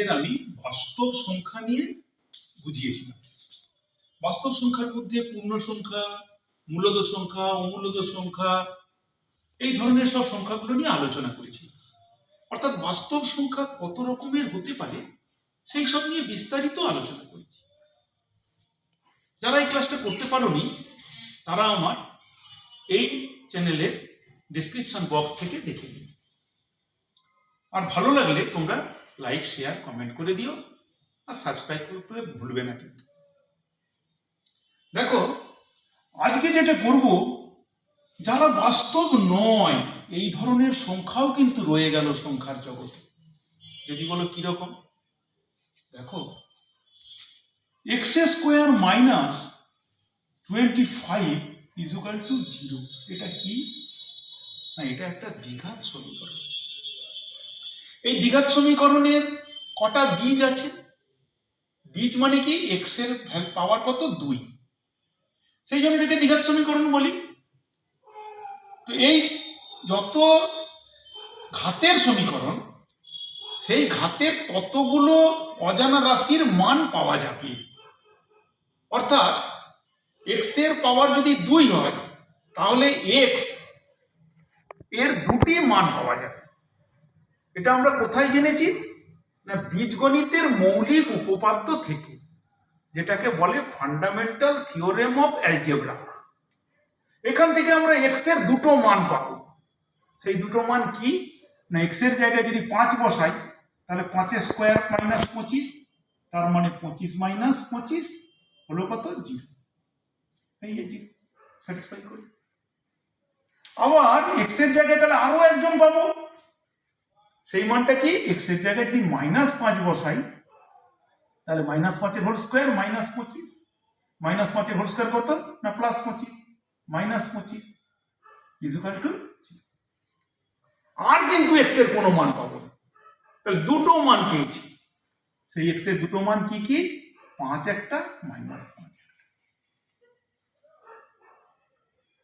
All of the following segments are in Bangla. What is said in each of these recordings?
তোমাদের আমি বাস্তব সংখ্যা নিয়ে বুঝিয়েছিলাম। বাস্তব সংখ্যার মধ্যে পূর্ণ সংখ্যা, মূলদ সংখ্যা, অমূলদ সংখ্যা, এই ধরনের সব সংখ্যাগুলো নিয়ে আলোচনা করেছি। অর্থাৎ বাস্তব সংখ্যা কত রকমের হতে পারে, সেই সব নিয়ে বিস্তারিত আলোচনা করেছি। যারা এই ক্লাসটা করতে পারোনি, তারা আমার এই চ্যানেলের ডিসক্রিপশন বক্স থেকে দেখে নিন। আর ভালো লাগলে তোমরা লাইক শেয়ার কমেন্ট করে দিও আর সাবস্ক্রাইব করতে ভুলবে না কিন্তু। দেখো, আজকে যেটা করব, যারা বাস্তব নয়, এই ধরনের সংখ্যাও কিন্তু রয়ে গেল সংখ্যার জগতে। যদি বলো কীরকম? দেখো x square minus twenty five equal to zero. এটা কি? না, এটা একটা দ্বিঘাত সমীকরণ। এই দ্বিঘাত সমীকরণের কটা বীজ আছে? বীজ মানে কি? এক্সের পাওয়ার কত? দুই। সেই জন্য এটাকে দ্বিঘাত সমীকরণ বলি। তো এই যত ঘাতের সমীকরণ, সেই ঘাতের ততগুলো অজানা রাশির মান পাওয়া যাবে। অর্থাৎ এক্সের পাওয়ার যদি দুই হয়, তাহলে এক্সের দুটি মান পাওয়া যাবে। এটা আমরা কোথায় জেনেছি? না, বীজগণিতের মৌলিক উপপাদ্য থেকে, যেটাকে বলে ফান্ডামেন্টাল থিওরেম অফ অ্যালজেব্রা এখান থেকে আমরা এক্সের দুটো মান পাবো। সেই দুটো মান কি? না এক্সের জায়গায় যদি পাঁচ বসাই, তাহলে পাঁচের স্কোয়ার মাইনাস পঁচিশ, তার মানে পঁচিশ মাইনাস পঁচিশ হলো কত? জিরো এই জিরো স্যাটিসফাই করি। আবার এক্সের জায়গায় তাহলে আরও একজন পাবো। সেই মানটা কি? এক্সের জায়গায় যদি মাইনাস পাঁচ বসাই। তাহলে মাইনাস পাঁচের হোল স্কোয়ার মাইনাস পঁচিশ। মাইনাস পাঁচের হোল স্কোয়ার কত? না প্লাস পঁচিশ? মাইনাস পঁচিশ ইজুকাল টু আর কিন্তু এক্সের কোনো মান পাবো তাহলে দুটো মান পেয়েছি। সেই এক্সের দুটো মান কি কি? পাঁচ একটা মাইনাস পাঁচ।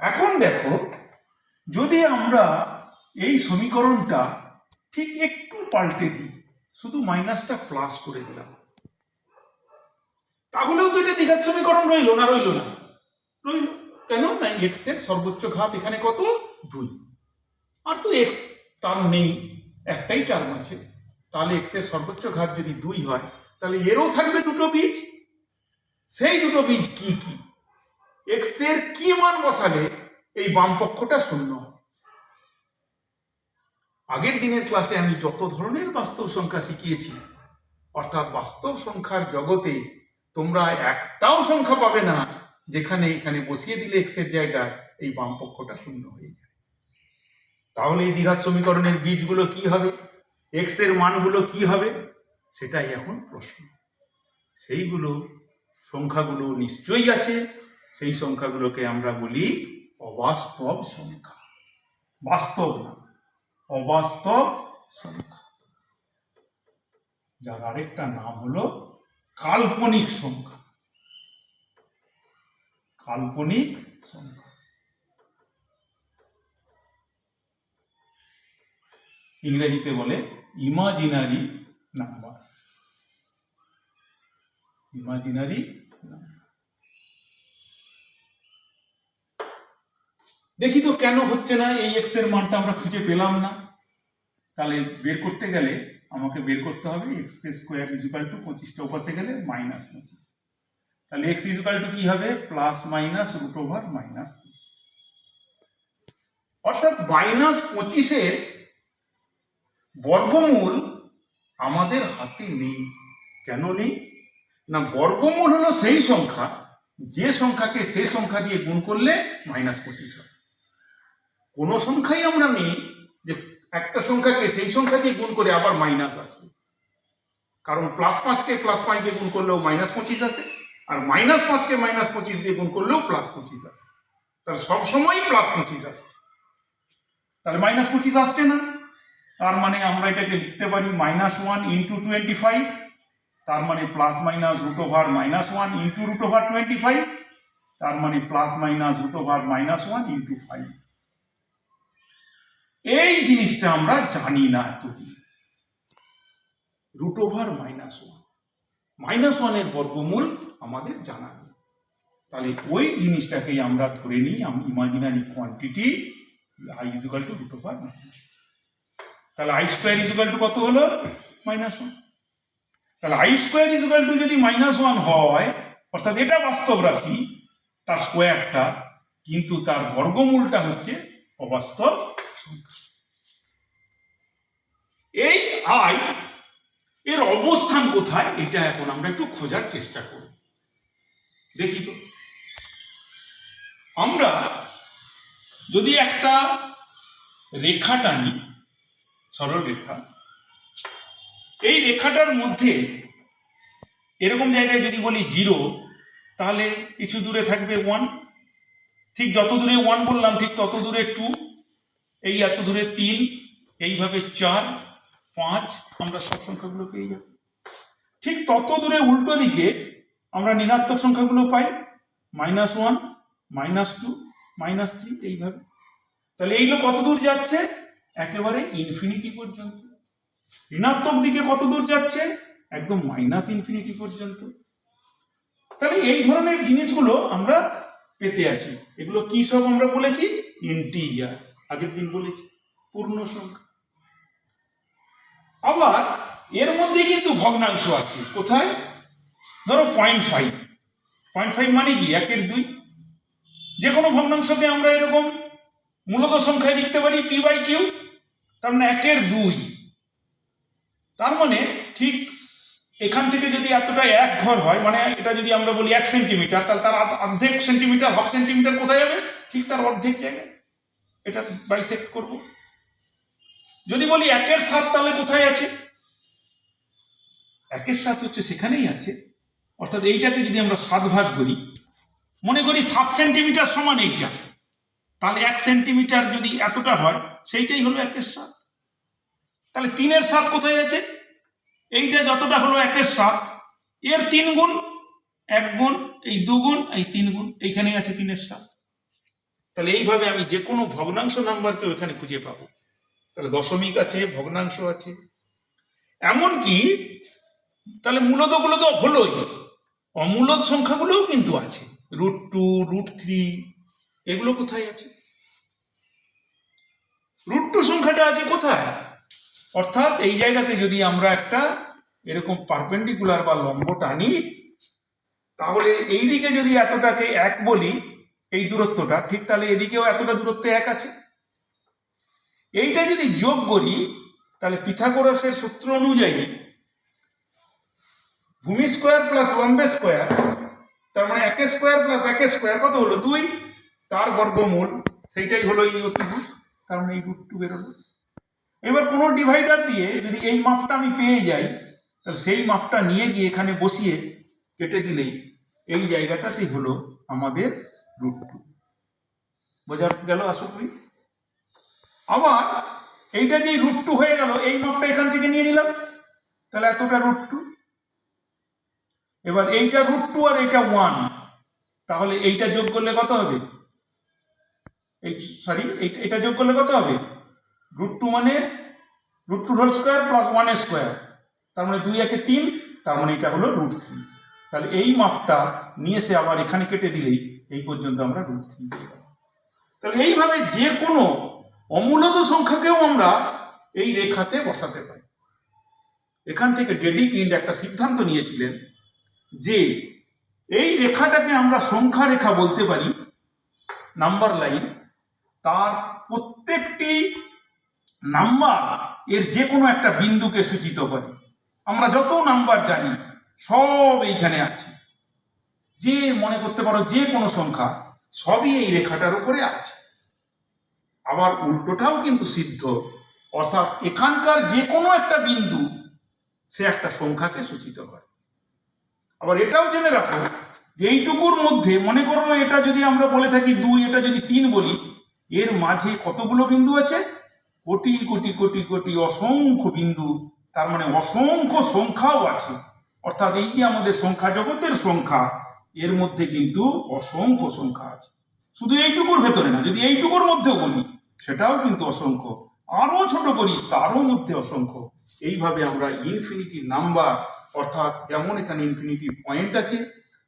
এখন দেখো, যদি আমরা এই সমীকরণটা ঠিক একটু পাল্টে দিই। শুধু মাইনাসটা ফ্লাশ করে দিলাম। তাহলেও তো এটা দ্বিঘাত সমীকরণ রইল না রইল না। রইল। কেন? না এক্সের সর্বোচ্চ ঘাত এখানে কত? দুই। আর তো এক্স টার্ম নেই, একটাই টার্ম আছে। তাহলে এক্সের সর্বোচ্চ ঘাত যদি দুই হয়, তাহলে এরও থাকবে দুটো বীজ। সেই দুটো বীজ কি কি? এক্সের কি মান বসালে এই বাম পক্ষটা শূন্য হবে আগের দিনের ক্লাসে আমি যত ধরনের বাস্তব সংখ্যা শিখিয়েছি, অর্থাৎ বাস্তব সংখ্যার জগতে তোমরা একটাও সংখ্যা পাবে না, যেখানে এখানে বসিয়ে দিলে এক্সের জায়গায় এই বাম পক্ষটা শূন্য হয়ে যায়। তাহলে এই দ্বিঘাত সমীকরণের বীজগুলো কি হবে? এক্সের মানগুলো কি হবে? সেটাই এখন প্রশ্ন। সেইগুলো, সংখ্যাগুলো নিশ্চয়ই আছে, সেই সংখ্যাগুলোকে আমরা বলি অবাস্তব সংখ্যা। বাস্তব না। অবাস্তব সংখ্যা যার আরেকটা নাম হলো কাল্পনিক সংখ্যা। কাল্পনিক সংখ্যা। ইংরেজিতে বলে ইমাজিনারি নাম্বার ইমাজিনারি দেখি তো কেন হচ্ছে না এই এক্সের মানটা আমরা খুঁজে পেলাম না। তাহলে বের করতে গেলে আমাকে বের করতে হবে এক্স স্কোয়ার ইজুকাল টু পঁচিশটা ওপাশে গেলে মাইনাস পঁচিশ। তাহলে এক্স ইজুকাল টু কি হবে? Plus minus root over minus পঁচিশ। অর্থাৎ মাইনাস পঁচিশের বর্গমূল আমাদের হাতে নেই। কেন নেই? না, বর্গমূল হলো সেই সংখ্যা, যে সংখ্যাকে সেই সংখ্যা দিয়ে গুণ করলে মাইনাস পঁচিশ হয় কোনো সংখ্যাই আমরা নেই যে একটা সংখ্যাকে সেই সংখ্যা দিয়ে গুণ করে আবার মাইনাস আসবে। কারণ প্লাস পাঁচকে প্লাস পাঁচ দিয়ে গুণ করলেও মাইনাস পঁচিশ আসে, আর মাইনাস পাঁচকে মাইনাস পঁচিশ দিয়ে গুণ করলেও প্লাস পঁচিশ আসে। তাহলে সবসময়ই প্লাস পঁচিশ আসছে। তাহলে মাইনাস পঁচিশ আসছে না। তার মানে আমরা এটাকে লিখতে পারি minus one into twenty five তার মানে plus minus root over minus one into root over twenty five তার মানে plus minus root over minus one into five এই জিনিসটা আমরা জানি না এতদিন। Root over minus one minus ওয়ানের বর্গমূল আমাদের জানা নেই। তাহলে ওই জিনিসটাকেই আমরা ধরে নিই, আমি imaginary quantity i equal to root over minus তাহলে আই স্কোয়ার ইজুকাল টু কত হলো? মাইনাস ওয়ান তাহলে আই স্কোয়ার ইজুকাল টু যদি মাইনাস ওয়ান হয়, অর্থাৎ এটা বাস্তব রাশি, তার স্কোয়ারটা কিন্তু তার বর্গমূলটা হচ্ছে অবাস্তব এই আই এর অবস্থান কোথায়? এটা এখন আমরা একটু খোঁজার চেষ্টা করব দেখি তো। আমরা যদি একটা রেখা টানি, সরল রেখা, এই রেখাটার মধ্যে এরকম জায়গায় যদি বলি জিরো, তাহলে কিছু দূরে থাকবে ওয়ান ঠিক যত দূরে ওয়ান বললাম, ঠিক তত দূরে টু এই এত দূরে তিন, এইভাবে চার, পাঁচ, আমরা সব সংখ্যাগুলো পেয়ে যাব। ঠিক তত দূরে উল্টো দিকে আমরা ঋণাত্মক সংখ্যাগুলো পাই minus one minus two minus three এইভাবে। তাহলে এইগুলো কত দূর যাচ্ছে? একেবারে ইনফিনিটি পর্যন্ত। ঋণাত্মক দিকে কত দূর যাচ্ছে? একদম মাইনাস ইনফিনিটি পর্যন্ত। তাহলে এই ধরনের জিনিসগুলো আমরা পেতে আছি। এগুলো কি সব আমরা বলেছি? ইন্টিজার আগের দিন বলেছি, পূর্ণ সংখ্যা। আবার এর মধ্যে কিন্তু ভগ্নাংশ আছে। কোথায়? ধরো পয়েন্ট ফাইভ পয়েন্ট ফাইভ মানে কি? একের দুই। যে কোনো ভগ্নাংশকে আমরা এরকম মূলত সংখ্যায় লিখতে পারি পি বাই কিউ তার মানে একের দুই। তার মানে ঠিক এখান থেকে যদি এতটা এক ঘর হয় মানে এটা যদি আমরা বলি এক সেন্টিমিটার তাহলে তার অর্ধেক সেন্টিমিটার হাফ সেন্টিমিটার কোথায় যাবে? ঠিক তার অর্ধেক জায়গায়। এটা বাইসেক্ট করব। যদি বলি একের সাত তাহলে কোথায় আছে? একের সাত হচ্ছে সেখানেই আছে। অর্থাৎ এইটাকে যদি আমরা সাত ভাগ করি, মনে করি সাত সেন্টিমিটার সমান এইটা, তাহলে এক সেন্টিমিটার যদি এতটা হয়, সেইটাই হলো একের সাত। তাহলে তিনের সাত কোথায় আছে? এইটা যতটা হলো একের সাত, এর তিন গুণ, এক গুণ, এই দুগুণ এই তিন গুণ, এইখানেই আছে তিনের সাত। তাহলে এইভাবে আমি যে কোনো ভগ্নাংশ নাম্বারকে এখানে খুঁজে পাবো। তাহলে দশমিক আছে, ভগ্নাংশ আছে। এমনকি তাহলে মূলদগুলো তো হলোই। অমূলদ সংখ্যাগুলোও কিন্তু আছে। রুট টু, রুট থ্রি, এগুলো কোথায় আছে? রুট টু সংখ্যাটা আছে কোথায়? অর্থাৎ এই জায়গাতে যদি আমরা একটা এরকম পারপেন্ডিকুলার বা লম্ব টানি, তাহলে এই দিকে যদি এতটাকে এক বলি দূরত্বটা, ঠিক তাহলে এদিকেও এতটা দূরত্ব এক আছে? এইটা যদি যোগ করি, তাহলে পিথাগোরাসের সূত্র অনুযায়ী ভূমি স্কোয়ার প্লাস লম্বে স্কোয়ার, তার মানে এক স্কোয়ার প্লাস এক স্কোয়ার, কত হলো? দুই। তার বর্গমূল, সেইটাই হলো এই অতিভূত তার মানে এই রুট টু বেরোলো। এবার কোনো ডিভাইডার দিয়ে যদি এই মাপটা আমি পেয়ে যাই, তাহলে সেই মাপটা নিয়ে গিয়ে এখানে বসিয়ে কেটে দিলেই এই জায়গাটাতেই হলো আমাদের রুট টু বোঝা গেল আশা করি আবার এইটা যে রুট টু হয়ে গেল, এই মাপটা এখান থেকে নিয়ে নিলাম। তাহলে এতটা রুট টু এবার এইটা রুট টু আর এইটা ওয়ান তাহলে এইটা যোগ করলে কত হবে? এই সরি এটা যোগ করলে কত হবে? রুট টু মানে root two whole square plus ওয়ানের স্কোয়ার তার মানে দুই একে তিন, তার মানে এটা হলো রুট থ্রি তাহলে এই মাপটা নিয়ে এসে আবার এখানে কেটে দিলেই এই পর্যন্ত আমরা রুট থ্রি তাহলে এইভাবে যে কোনো অমূলত সংখ্যাকেও আমরা এই রেখাতে বসাতে পারি। এখান থেকে ডেডি ডেডিকিন্ড একটা সিদ্ধান্ত নিয়েছিলেন যে এই রেখাটাকে আমরা সংখ্যা রেখা বলতে পারি, নাম্বার লাইন, তার প্রত্যেকটি নাম্বার এর যে কোনো একটা বিন্দুকে সূচিত করে। আমরা যত নাম্বার জানি, সব এইখানে আছে। যে মনে করতে পারো যে কোনো সংখ্যা, সবই এই রেখাটার উপরে আছে। আবার উল্টোটাও কিন্তু সিদ্ধ। অর্থাৎ এখানকার যে কোনো একটা বিন্দু, সে একটা সংখ্যাকে সূচিত করে। আবার এটাও জেনে রাখো যে এইটুকুর মধ্যে, মনে করো এটা যদি আমরা বলে থাকি দুই, এটা যদি তিন বলি, এর মাঝে কতগুলো বিন্দু আছে? কোটি কোটি কোটি কোটি অসংখ্য বিন্দু। তার মানে অসংখ্য সংখ্যাও আছে। অর্থাৎ এই যে আমাদের সংখ্যা জগতের সংখ্যা এর মধ্যে কিন্তু অসংখ্য সংখ্যা আছে। শুধু এইটুকুর ভেতরে না, যদি এইটুকুর মধ্যেও বলি, সেটাও কিন্তু অসংখ্য। আরও ছোট করি, তারও মধ্যে অসংখ্য। এইভাবে আমরা ইনফিনিটি নাম্বার অর্থাৎ যেমন এখানে ইনফিনিটি পয়েন্ট আছে,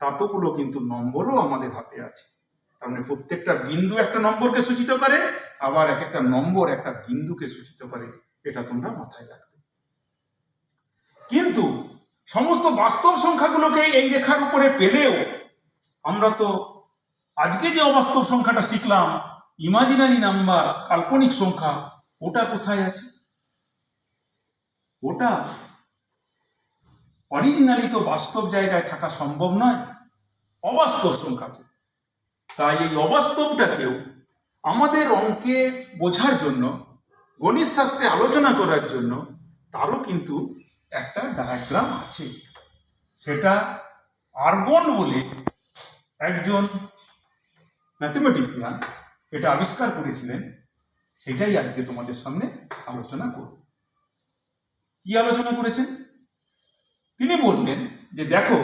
ততগুলো কিন্তু নম্বরও আমাদের হাতে আছে। তার মানে প্রত্যেকটা বিন্দু একটা নম্বরকে সূচিত করে, আবার এক একটা নম্বর একটা বিন্দুকে সূচিত করে, এটা তোমরা মাথায় রাখবে। কিন্তু সমস্ত বাস্তব সংখ্যাগুলোকে এই রেখার উপরে পেলেও আমরা তো আজকে যে অবাস্তব সংখ্যাটা শিখলাম ইমাজিনারি নাম্বার কাল্পনিক সংখ্যা, ওটা কোথায় আছে? ওটা অরিজিনালি তো বাস্তব জায়গায় থাকা সম্ভব নয়, অবাস্তব সংখ্যা তাই এই অবাস্তবটাকেও আমাদের অঙ্কে বোঝার জন্য, গণিত শাস্ত্রে আলোচনা করার জন্য, তারও কিন্তু একটা ডায়াগ্রাম আছে। সেটা আরগন বলে একজন ম্যাথমেটিশিয়ান এটা আবিষ্কার করেছিলেন, সেটাই আজকে তোমাদের সামনে আলোচনা করব। কি আলোচনা করেছেন? তিনি বললেন যে দেখো,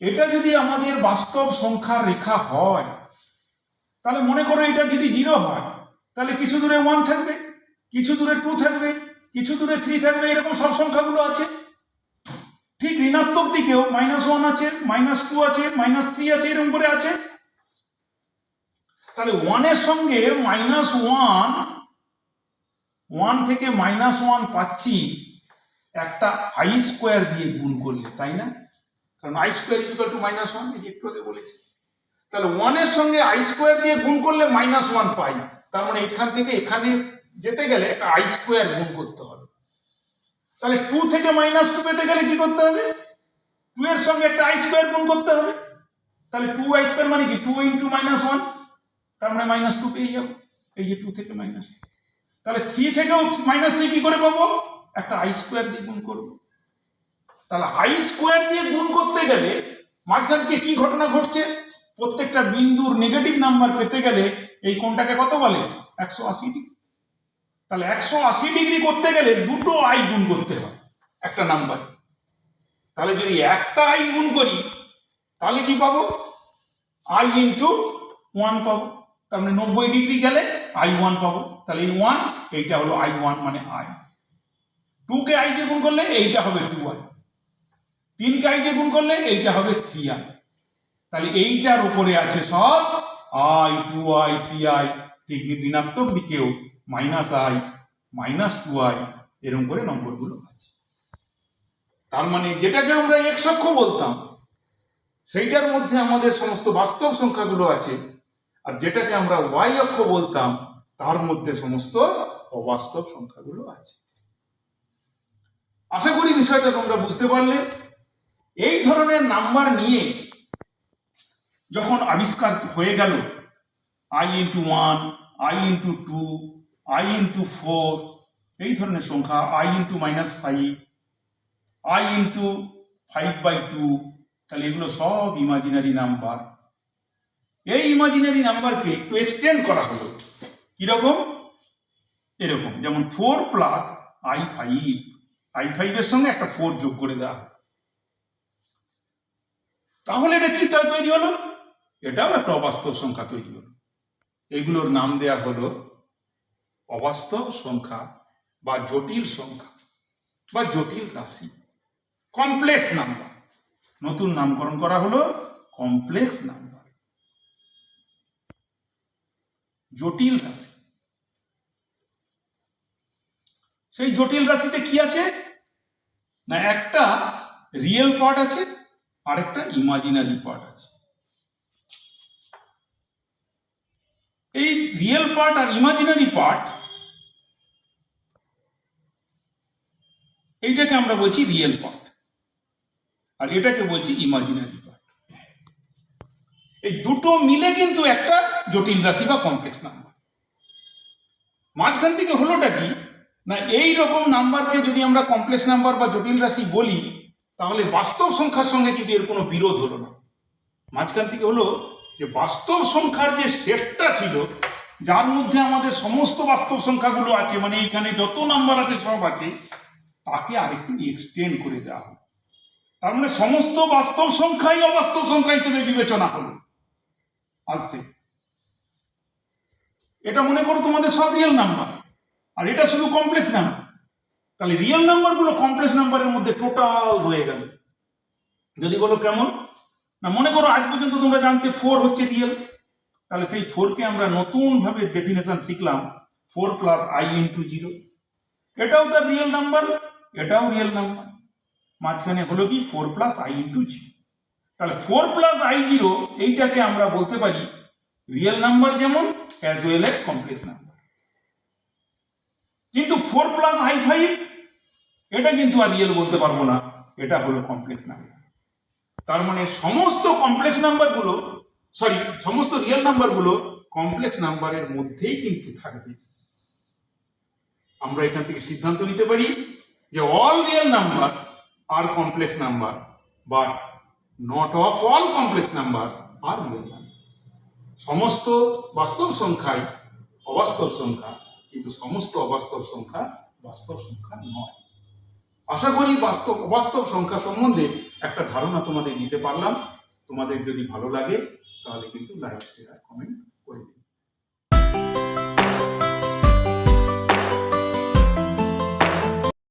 এটা যদি আমাদের বাস্তব সংখ্যার রেখা হয়, তাহলে মনে করো এটা যদি জিরো হয়, তাহলে কিছু দূরে ওয়ান থাকবে, কিছু দূরে টু থাকবে কিছু দূরে থ্রি থাকবে এরকম সব সংখ্যাগুলো আছে। ঠিক ঋণাত্মক দিকেও মাইনাস ওয়ান আছে মাইনাস টু আছে মাইনাস থ্রি আছে, এরকম করে আছে। তাহলে ওয়ানের সঙ্গে মাইনাস ওয়ান ওয়ান থেকে মাইনাস ওয়ান পাচ্ছি, একটা আই স্কোয়ার দিয়ে গুণ করলে, তাই না? কারণ i square equal to minus one এই একটু আগে বলেছি। তাহলে ওয়ানের সঙ্গে আই স্কোয়ার দিয়ে গুণ করলে মাইনাস ওয়ান পাই। তার মানে এখান থেকে এখানে যেতে গেলে একটা আই স্কোয়ার গুণ করতে তাহলে টু থেকে মাইনাস টু পেতে গেলে কি করতে হবে? টু এর সঙ্গে একটা আই স্কোয়ার গুণ করতে হবে। তাহলে টু আই স্কোয়ার মানে কি? টু ইন্টু মাইনাস ওয়ান তার মানে মাইনাস টু পেয়ে যাব। এই যে টু থেকে মাইনাস তাহলে থ্রি থেকেও মাইনাস থ্রি কি করে পাবো? একটা আই স্কোয়ার দিয়ে গুণ করব। তাহলে আই স্কোয়ার দিয়ে গুণ করতে গেলে মাঝখান থেকে কি ঘটনা ঘটছে? প্রত্যেকটা বিন্দুর নেগেটিভ নাম্বার পেতে গেলে এই কোণটাকে কত বলে? একশো আশি ডিগ্রি। তাহলে একশো আশি ডিগ্রি করতে গেলে দুটো আই গুণ করতে হয়, একটা নাম্বার। তাহলে যদি একটা আই গুণ করি, তাহলে কি পাবো? আই ইন্টু ওয়ান পাবো। তার মানে নব্বই ডিগ্রি গেলে আই ওয়ান পাবো। তাহলে এই ওয়ান এইটা হলো আই ওয়ান মানে আই। টুকে আই দিয়ে গুণ করলে এইটা হবে টু আই তিনকে আই দিয়ে গুণ করলে এইটা হবে থ্রি আই তাহলে এইটার উপরে আছে সব i two i three i ঠিক ঋণাত্মক দিকেও minus i minus two i এরকম করে নম্বরগুলো আছে। তার মানে যেটাকে আমরা এক্স অক্ষ বলতাম, সেইটার মধ্যে আমাদের সমস্ত বাস্তব সংখ্যাগুলো আছে। আর যেটাকে আমরা ওয়াই অক্ষ বলতাম, তার মধ্যে সমস্ত অবাস্তব সংখ্যাগুলো আছে। আশা করি বিষয়টা তোমরা বুঝতে পারলে। এই ধরনের নাম্বার নিয়ে যখন আবিষ্কার হয়ে গেল i into one i into two i into four এই ধরনের সংখ্যা i into minus five i into five by two তাহলে এগুলো সব ইমাজিনারি নাম্বার এই ইমাজিনারি নাম্বারকে একটু এক্সটেন্ড করা হলো। কীরকম? এরকম, যেমন four plus i five i ফাইভের সঙ্গে একটা ফোর যোগ করে দেওয়া। তাহলে এটা কি তৈরি হলো? এটাও একটা অবাস্তব সংখ্যা তৈরি হলো। এগুলোর নাম দেয়া হলো অবাস্তব সংখ্যা বা জটিল সংখ্যা বা জটিল রাশি। Complex number. নতুন নামকরণ করা হলো কমপ্লেক্স নাম্বার। জটিল রাশি। সেই জটিল রাশিতে কি আছে? না, একটা রিয়েল পার্ট আছে আর একটা ইমাজিনারি পার্ট আছে। এই রিয়েল পার্ট আর ইমাজিনারি পার্ট এইটাকে আমরা বলছি রিয়েল পার্ট আর এটাকে বলছি ইমাজিনারি পার্ট এই দুটো মিলে কিন্তু একটা জটিল রাশি বা কমপ্লেক্স নাম্বার মাঝখান থেকে হলোটা কি? না, এই রকম নাম্বারকে যদি আমরা কমপ্লেক্স নাম্বার বা জটিল রাশি বলি, তাহলে বাস্তব সংখ্যার সঙ্গে কিন্তু এর কোনো বিরোধ হলো না। মাঝখান থেকে হলো যে বাস্তব সংখ্যার যে সেটটা ছিল, যার মধ্যে আমাদের সমস্ত বাস্তব সংখ্যাগুলো আছে মানে এইখানে যত নাম্বার আছে সব আছে, তাকে আরেকটু এক্সটেন্ড করে দেওয়া হলো তার মানে সমস্ত বাস্তব সংখ্যাই অবাস্তব সংখ্যা হিসেবে বিবেচনা হলো। থেকে এটা মনে করো তোমাদের সব রিয়েল নাম্বার আর এটা শুধু কমপ্লেক্স নাম্বার তাহলে রিয়েল নাম্বারগুলো কমপ্লেক্স নাম্বারের মধ্যে টোটাল হয়ে গেল। যদি বলো কেমন? না, মনে করো আজ পর্যন্ত তোমরা জানতে ফোর হচ্ছে রিয়েল তাহলে সেই ফোরকে আমরা নতুনভাবে ডেফিনেশন শিখলাম four plus i into zero এটাও তার রিয়েল নাম্বার এটাও রিয়েল নাম্বার মাঝখানে হলো কি? Four plus i into zero তাহলে ফোর প্লাস আই জিরো এইটাকে আমরা বলতে পারি রিয়েল নাম্বার যেমন as well as complex number কিন্তু ফোর প্লাস আই ফাইভ এটা কিন্তু আর রিয়েল বলতে পারব না, এটা হলো কমপ্লেক্স নাম্বার তার মানে সমস্ত কমপ্লেক্স নাম্বারগুলো সরি সমস্ত রিয়েল নাম্বারগুলো কমপ্লেক্স নাম্বারের মধ্যেই কিন্তু থাকবে। আমরা এখান থেকে সিদ্ধান্ত নিতে পারি যে all real number R complex number but not of all complex number R real সমস্ত বাস্তব সংখ্যাই অবাস্তব সংখ্যা, কিন্তু সমস্ত অবাস্তব সংখ্যা বাস্তব সংখ্যা নয়। আশা করি বাস্তব অবাস্তব সংখ্যা সম্বন্ধে একটা ধারণা তোমাদের দিতে পারলাম। তোমাদের যদি ভালো লাগে, তাহলে কিন্তু লাইক শেয়ার কমেন্ট করে দিন